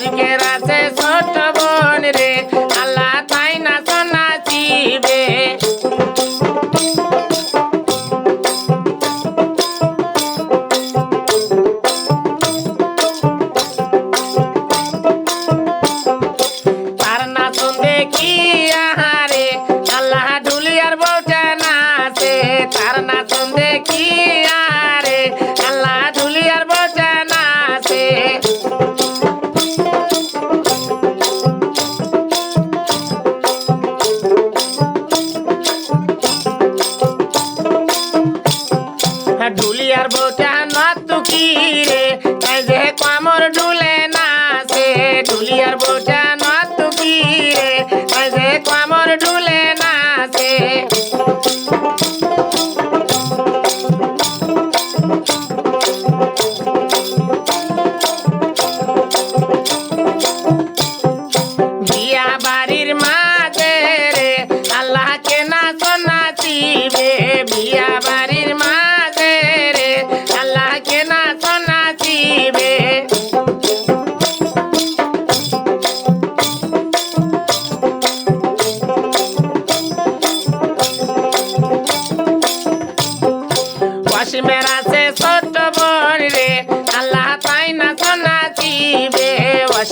சரிங்க জানা তো কি রে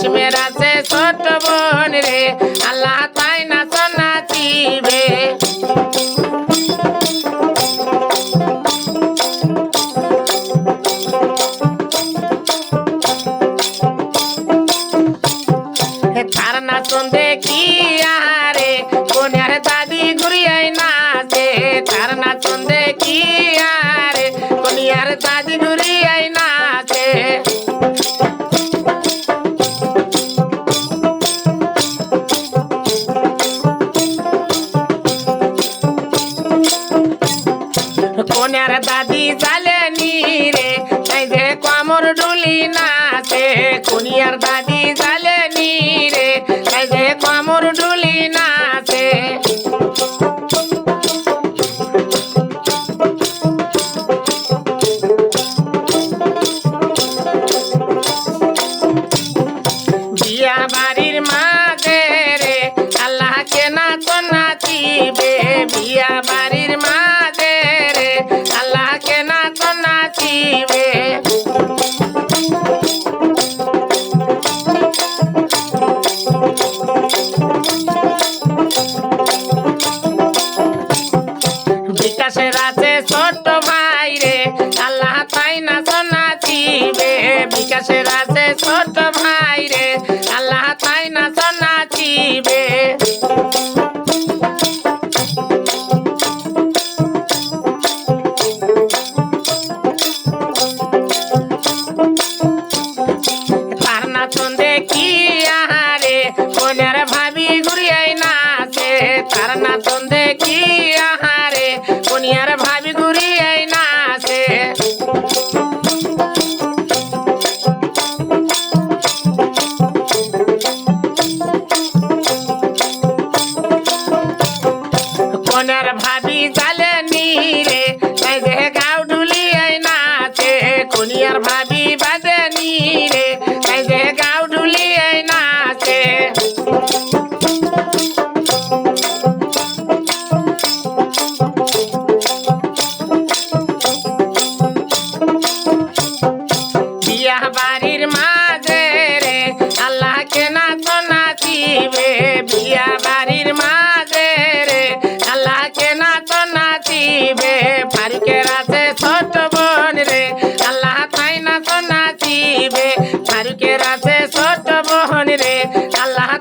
রেশমের আছে ছোট বোন রে। মনের ভাবি চালে নিরে তাই যে গাও ডুলিয়াই নাচে, কোনিয়ার ভাবি বাজে নিরে তাই যে গাও ডুলিয়াই নাচে। বিয়া বাড়ির মা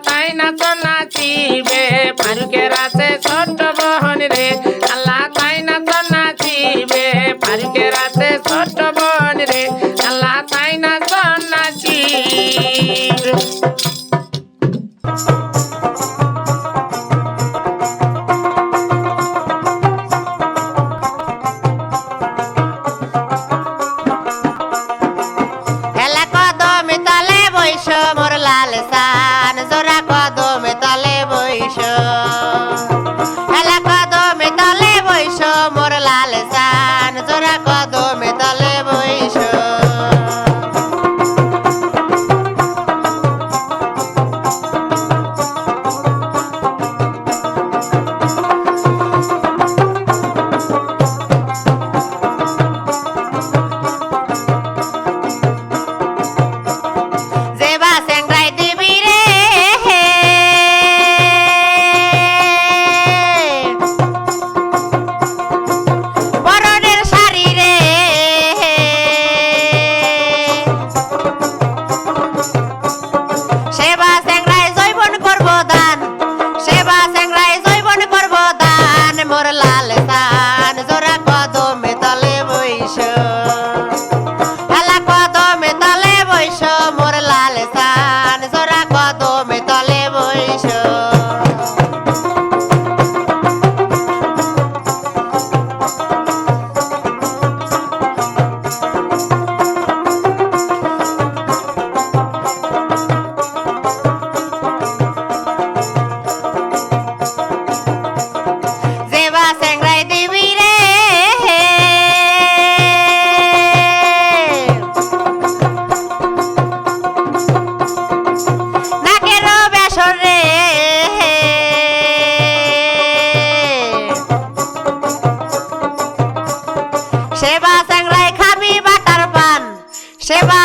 તૈન તો નાચી બે দিশা Se.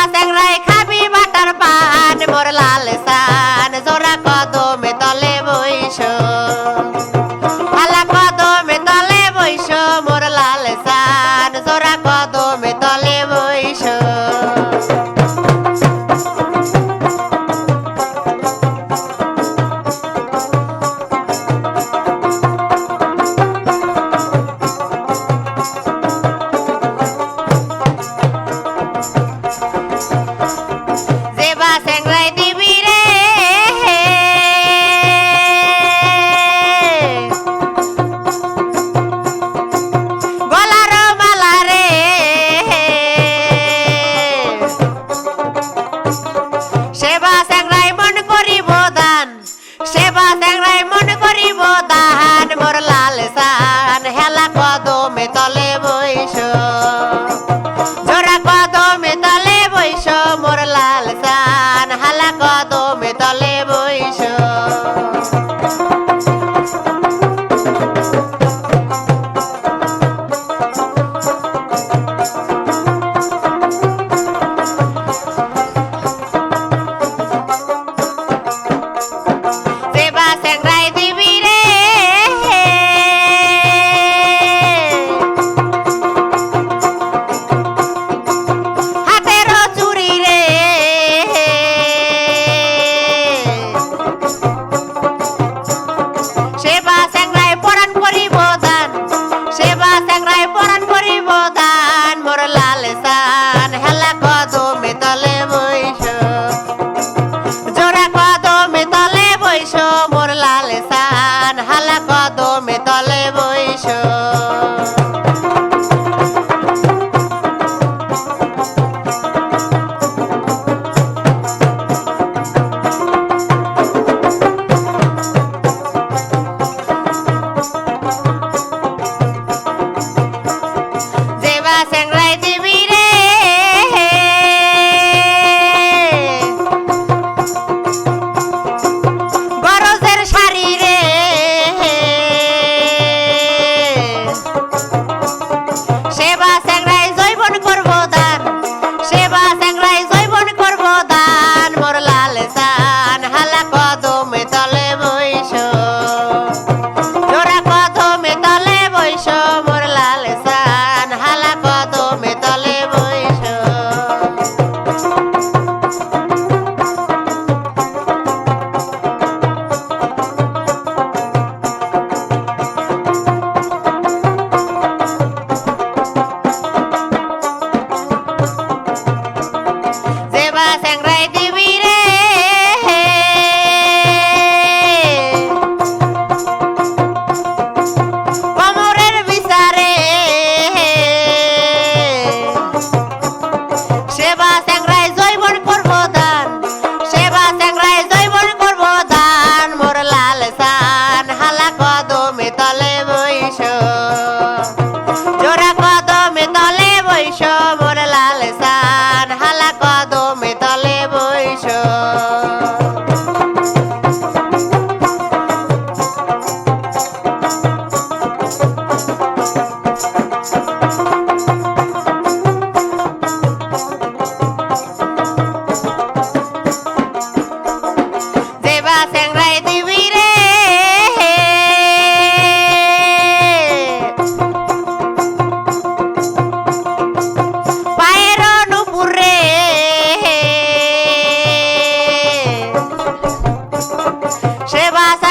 What? vas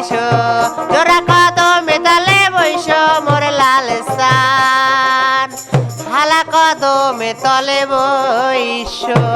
বৈশো। তোরা কত মেতালে বৈশো মোর লাল সান হালা কত বৈশো।